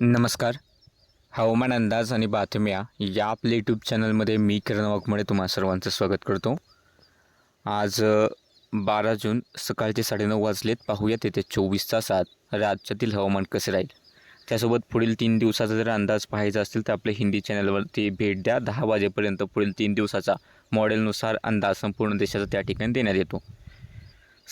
नमस्कार. हवामान अंदाज आणि बातम्या या आपल्या यूट्यूब चॅनलमध्ये मी किरण वाघमोडे तुम्हा सर्वांचं स्वागत करतो. आज बारा जून सकाळचे साडेनऊ वाजलेत. पाहूयात येते चोवीस तासात राज्यातील हवामान कसे राहील. त्यासोबत पुढील तीन दिवसाचा जर अंदाज पाहायचा असतील तर आपल्या हिंदी चॅनलवरती भेट द्या. दहा वाजेपर्यंत पुढील तीन दिवसाचा मॉडेलनुसार अंदाज संपूर्ण देशाचा त्या ठिकाणी देण्यात येतो.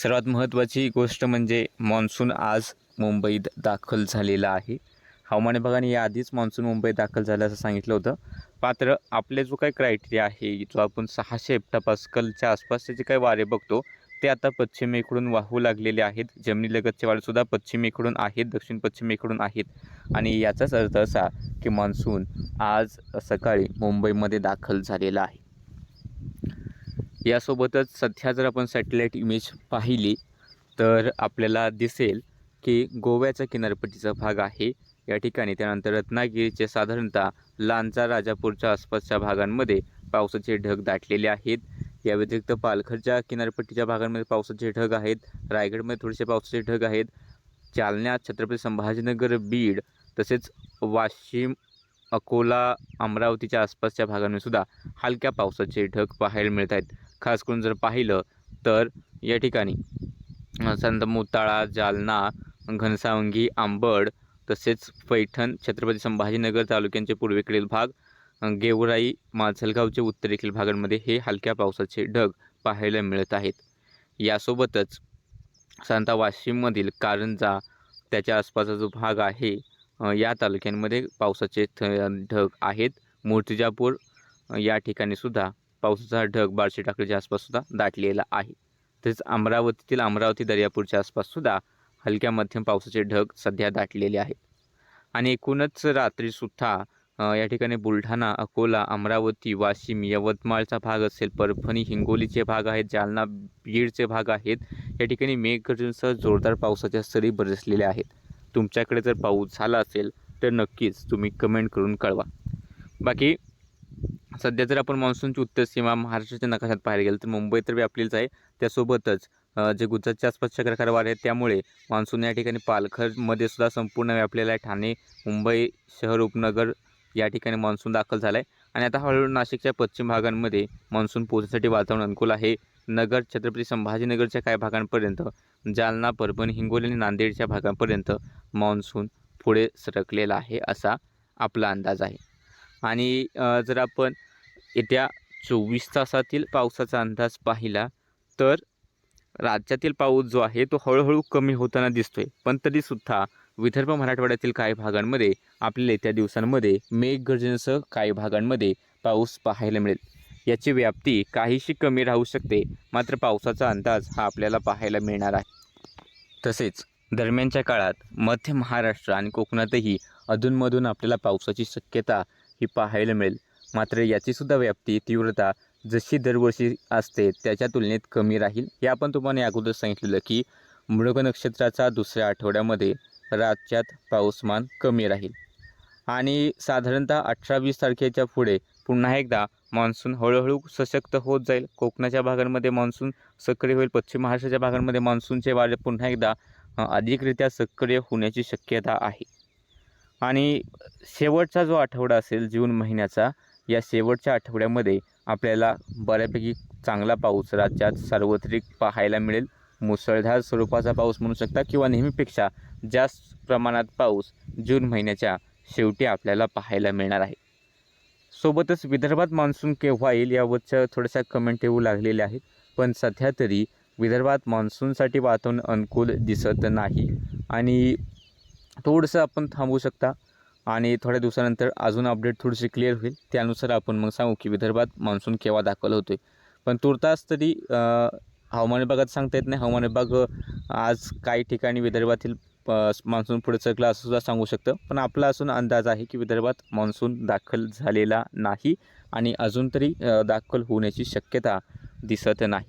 सर्वात महत्त्वाची गोष्ट म्हणजे मान्सून आज मुंबईत दाखल झालेला आहे. हवामान विभागाने याआधीच मान्सून मुंबईत दाखल झाल्याचं सांगितलं होतं. मात्र आपले जो काही क्रायटेरिया आहे जो आपण सहाशे हेप्टापास्कलच्या आसपासचे जे काही वारे बघतो ते आता पश्चिमेकडून वाहू लागलेले आहेत. जमिनीलगतचे वारेसुद्धा पश्चिमेकडून आहेत दक्षिण पश्चिमेकडून आहेत. आणि याचाच अर्थ असा की मान्सून आज सकाळी मुंबईमध्ये दाखल झालेला आहे. यासोबतच सध्या जर आपण सॅटेलाईट इमेज पाहिली तर आपल्याला दिसेल की गोव्याचा किनारपट्टीचा भाग आहे. या ठिकाणी त्यानंतर रत्नागिरीचे साधारणतः लांजा राजापूरच्या आसपासच्या भागांमध्ये पावसाचे ढग दाटलेले आहेत. या व्यतिरिक्त पालघरच्या किनारपट्टीच्या भागांमध्ये पावसाचे ढग आहेत. रायगडमध्ये थोडेसे पावसाचे ढग आहेत. जालन्यात छत्रपती संभाजीनगर बीड तसेच वाशिम अकोला अमरावतीच्या आसपासच्या भागांमध्ये सुद्धा हलक्या पावसाचे ढग पाहायला मिळत आहेत. खास करून जर पाहिलं तर या ठिकाणी संत मोताळा जालना घनसावंगी आंबड तसेच पैठण छत्रपती संभाजीनगर तालुक्यांचे पूर्वेकडील भाग गेवराई माजलगावचे उत्तरेकडील भागांमध्ये हे हलक्या पावसाचे ढग पाहायला मिळत आहेत. यासोबतच सांता वाशिममधील कारंजा त्याच्या आसपासचा जो भाग आहे या तालुक्यांमध्ये पावसाचे थ ढग आहेत. मूर्तिजापूर या ठिकाणी सुद्धा पावसाचा ढग बार्शी टाकळीच्या आसपाससुद्धा दाटलेला आहे. तसेच अमरावतीतील अमरावती दर्यापूरच्या आसपाससुद्धा हलक्या मध्यम पावसाचे ढग सध्या दाटलेले आहेत. आणि एकूणच रात्रीसुद्धा या ठिकाणी बुलढाणा अकोला अमरावती वाशिम यवतमाळचा भाग असेल परभणी हिंगोलीचे भाग आहेत जालना बीडचे भाग आहेत या ठिकाणी मेघगर्जनसह जोरदार पावसाच्या सरी बरसलेल्या आहेत. तुमच्याकडे जर पाऊस झाला असेल तर नक्कीच तुम्ही कमेंट करून कळवा. बाकी सध्या जर आपण मान्सूनची उत्तर सीमा महाराष्ट्राच्या नकाशात पाहायला गेलं तर मुंबई तर व्यापलीच आहे. त्यासोबतच जे गुजरातच्या आसपासच्या प्रकार वारे आहेत त्यामुळे मान्सून या ठिकाणी पालघरमध्ये सुद्धा संपूर्ण व्यापलेला आहे. ठाणे मुंबई शहर उपनगर या ठिकाणी मान्सून दाखल झाला आहे आणि आता हळूहळू नाशिकच्या पश्चिम भागांमध्ये मान्सून पोहोचण्यासाठी वातावरण अनुकूल आहे. नगर छत्रपती संभाजीनगरच्या काही भागांपर्यंत जालना परभणी हिंगोली आणि नांदेडच्या भागांपर्यंत मान्सून पुढे सरकलेला आहे असा आपला अंदाज आहे. आणि जर आपण येत्या चोवीस तासातील पावसाचा अंदाज पाहिला तर राज्यातील पाऊस जो आहे तो हळूहळू कमी होताना दिसतोय. पण तरीसुद्धा विदर्भ मराठवाड्यातील काही भागांमध्ये आपल्याला येत्या दिवसांमध्ये मेघगर्जनेसह काही भागांमध्ये पाऊस पाहायला मिळेल. याची व्याप्ती काहीशी कमी राहू शकते. मात्र पावसाचा अंदाज हा आपल्याला पाहायला मिळणार आहे. तसेच दरम्यानच्या काळात मध्य महाराष्ट्र आणि कोकणातही अधूनमधून आपल्याला पावसाची शक्यता ही पाहायला मिळेल. मात्र याचीसुद्धा व्याप्ती तीव्रता जशी दरवर्षी असते त्याच्या तुलनेत कमी राहील. हे आपण तुम्हाला अगोदर सांगितलेलं की मृग नक्षत्राचा दुसऱ्या आठवड्यामध्ये राज्यात पाऊसमान कमी राहील. आणि साधारणतः अठरा वीस तारखेच्या पुढे पुन्हा एकदा मान्सून हळूहळू सशक्त होत जाईल. कोकणाच्या भागांमध्ये मान्सून सक्रिय होईल. पश्चिम महाराष्ट्राच्या भागांमध्ये मान्सूनचे वारे पुन्हा एकदा अधिकरित्या सक्रिय होण्याची शक्यता आहे. आणि शेवटचा जो आठवडा असेल जून महिन्याचा या शेवटच्या आठवड्यामध्ये आपल्याला बऱ्यापैकी चांगला पाऊस राज्यात सार्वत्रिक पाहायला मिळेल. मुसळधार स्वरूपाचा पाऊस म्हणू शकता किंवा नेहमीपेक्षा जास्त प्रमाणात पाऊस जून महिन्याच्या शेवटी आपल्याला पाहायला मिळणार आहे. सोबतच विदर्भात मान्सून केव्हा येईल यावरच्या थोड्याशा कमेंट येऊ लागलेल्या आहेत. पण सध्या तरी विदर्भात मान्सूनसाठी वातावरण अनुकूल दिसत नाही. आणि थोडंसं आपण थांबू शकता. आणि थोड्या दिवसानंतर अजून अपडेट थोडीशी क्लिअर होईल. त्यानुसार आपण मग सांगू की विदर्भात मान्सून केव्हा दाखल होतो आहे पण तुर्तास तरी हवामान विभागात सांगता येत नाही. हवामान विभाग आज काही ठिकाणी विदर्भातील मान्सून पुढे सरकला असं सुद्धा सांगू शकतं. पण आपला असून अंदाज आहे की विदर्भात मान्सून दाखल झालेला नाही आणि अजून तरी दाखल होण्याची शक्यता दिसत नाही.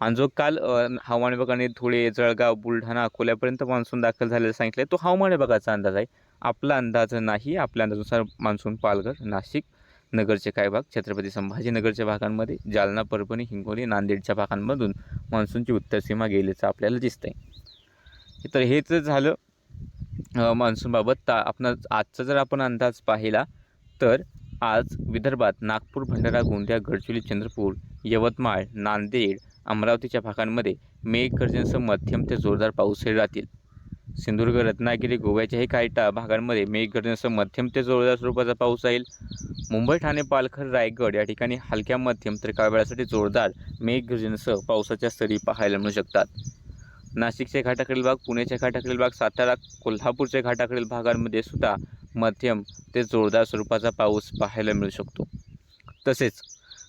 आणि जो काल हवामान विभागाने धुळे जळगाव बुलढाणा अकोल्यापर्यंत मान्सून दाखल झालेला सांगितलं आहे तो हवामान विभागाचा अंदाज आहे. आपला अंदाज नाही आपल्या अंदाजानुसार मान्सून पालघर नाशिक नगरचे काही भाग छत्रपती संभाजीनगरच्या भागांमध्ये जालना परभणी हिंगोली नांदेडच्या भागांमधून मान्सूनची उत्तर सीमा गेल्याचं आपल्याला दिसतंय. तर हेच झालं मान्सूनबाबत. ता आपण आजचा जर आपण अंदाज पाहिला तर आज विदर्भात नागपूर भंडारा गोंदिया गडचिरोली चंद्रपूर यवतमाळ नांदेड अमरावतीच्या भागांमध्ये मेघगर्जनेसह मध्यम ते जोरदार पाऊस राहतील. सिंधुदुर्ग रत्नागिरी गोव्याच्याही काही टा भागांमध्ये मेघगर्जनेसह मध्यम ते जोरदार स्वरूपाचा पाऊस राहील मुंबई ठाणे पालघर रायगड या ठिकाणी हलक्या मध्यम तर काही वेळासाठी जोरदार मेघगर्जनेसह पावसाच्या सरी पाहायला मिळू शकतात. नाशिकच्या घाटाकडील भाग पुण्याच्या घाटाकडील भाग सातारा कोल्हापूरच्या घाटाकडील भागांमध्ये सुद्धा मध्यम ते जोरदार स्वरूपाचा पाऊस पाहायला मिळू शकतो. तसेच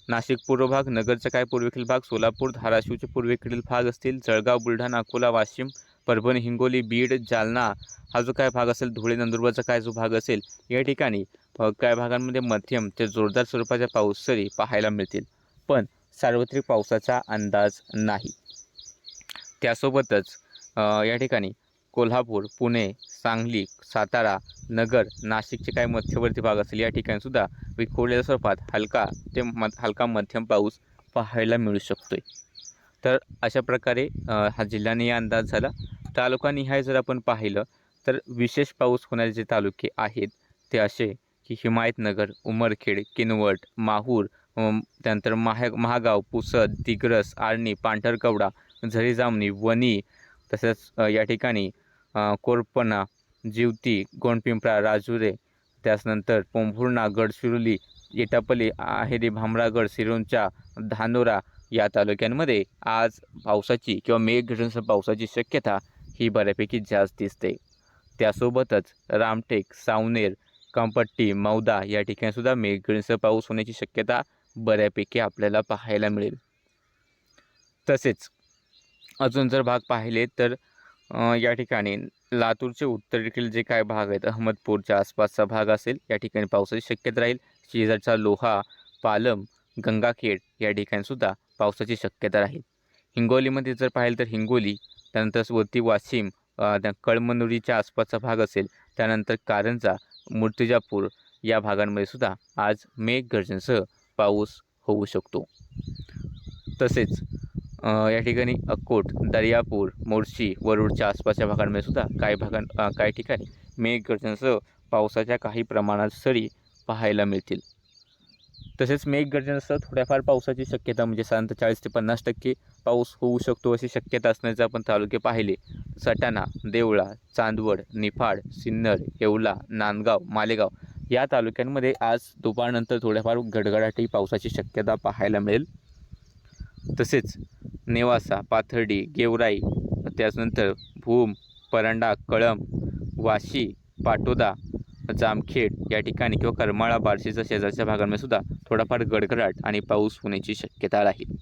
नाशिक पूर्व भाग नगरचा काय पूर्वेकडील भाग सोलापूर धाराशिवचे पूर्वेकडील भाग असतील जळगाव बुलढाणा अकोला वाशिम परभणी हिंगोली बीड जालना हा जो काय भाग असेल धुळे नंदुरबारचा काय जो भाग असेल या ठिकाणी काय काही भागांमध्ये मध्यम ते जोरदार स्वरूपाच्या पाऊस सरी पाहायला मिळतील. पण सार्वत्रिक पावसाचा अंदाज नाही. त्यासोबतच या ठिकाणी कोल्हापूर पुणे सांगली सातारा नगर नाशिकचे काही मध्यवर्ती भाग असेल या ठिकाणीसुद्धा विखुरलेल्या स्वरूपात हलका ते म हलका मध्यम पाऊस पाहायला मिळू शकतो आहे तर अशा प्रकारे हा जिल्ह्याने अंदाज झाला. तालुकानिहाय जर आपण पाहिलं तर विशेष पाऊस होणारे जे तालुके आहेत ते असे की हिमायतनगर उमरखेड किनवट माहूर त्यानंतर माहे महागाव पुसद दिग्रस आर्णी पांढरकवडा झरीजामणी वणी तसंच या ठिकाणी कोरपणा जिवती गोंडपिंपळा राजुरे त्याचनंतर पोंभुर्णा गडचिरोली येटापल्ली आहेरी भामरागड सिरोंचा धानोरा या तालुक्यांमध्ये आज पावसाची किंवा मेघगर्जनेसह पावसाची शक्यता ही बऱ्यापैकी जास्त दिसते. त्यासोबतच रामटेक सावनेर कंपट्टी मौदा या ठिकाणीसुद्धा सुद्धा पाऊस होण्याची शक्यता बऱ्यापैकी आपल्याला पाहायला मिळेल. तसेच अजून जर भाग पाहिले तर या ठिकाणी लातूरचे उत्तरेकडील जे काय भाग आहेत अहमदपूरच्या आसपासचा भाग असेल या ठिकाणी पावसाची शक्यता राहील. शेजारचा लोहा पालम गंगाखेड या ठिकाणीसुद्धा पावसाची शक्यता राहील. हिंगोलीमध्ये जर पाहिलं तर हिंगोली त्यानंतर वरती वाशिम त्या कळमनुरीच्या आसपासचा भाग असेल. त्यानंतर कारंजा मूर्तिजापूर या भागांमध्ये सुद्धा आज मेघगर्जनेसह पाऊस होऊ शकतो. तसेच या ठिकाणी अक्कोट दर्यापूर मोर्शी वरुडच्या आसपासच्या भागांमध्ये सुद्धा काही भागां काही ठिकाणी मेघगर्जनेसह पावसाच्या काही प्रमाणात सरी पाहायला मिळतील. तसेच मेघगर्जनेसह थोड्याफार पावसाची शक्यता म्हणजे साधारणतः चाळीस ते पन्नास टक्के पाऊस होऊ शकतो अशी शक्यता असण्याचे आपण तालुके पाहिले. सटाणा देवळा चांदवड निफाड सिन्नर येवला नांदगाव मालेगाव या तालुक्यांमध्ये आज दुपारनंतर थोड्याफार गडगडाटी पावसाची शक्यता पाहायला मिळेल. तसेच नेवासा पाथर्डी गेवराई त्याचनंतर भूम परांडा कळंब वाशी पाटोदा जामखेड या ठिकाणी किंवा करमाळा बार्शीच्या शेजारच्या भागांमध्ये सुद्धा थोडाफार गडगडाट आणि पाऊस होण्याची शक्यता राहील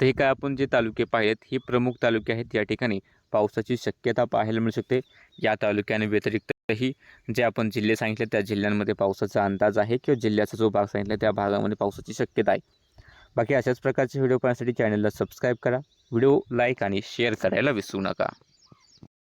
तर हे काय आपण जे तालुके पाहिलेत हे प्रमुख तालुके आहेत या ठिकाणी पावसाची शक्यता पाहायला मिळू शकते. या तालुक्याने व्यतिरिक्तही जे आपण जिल्हे सांगितले त्या जिल्ह्यांमध्ये पावसाचा अंदाज आहे किंवा जिल्ह्याचा जो भाग सांगितला त्या भागामध्ये पावसाची शक्यता आहे. बाकी अशाच प्रकारचे व्हिडिओ पाहण्यासाठी चॅनलला सबस्क्राईब करा. व्हिडिओ लाईक आणि शेअर करायला विसरू नका.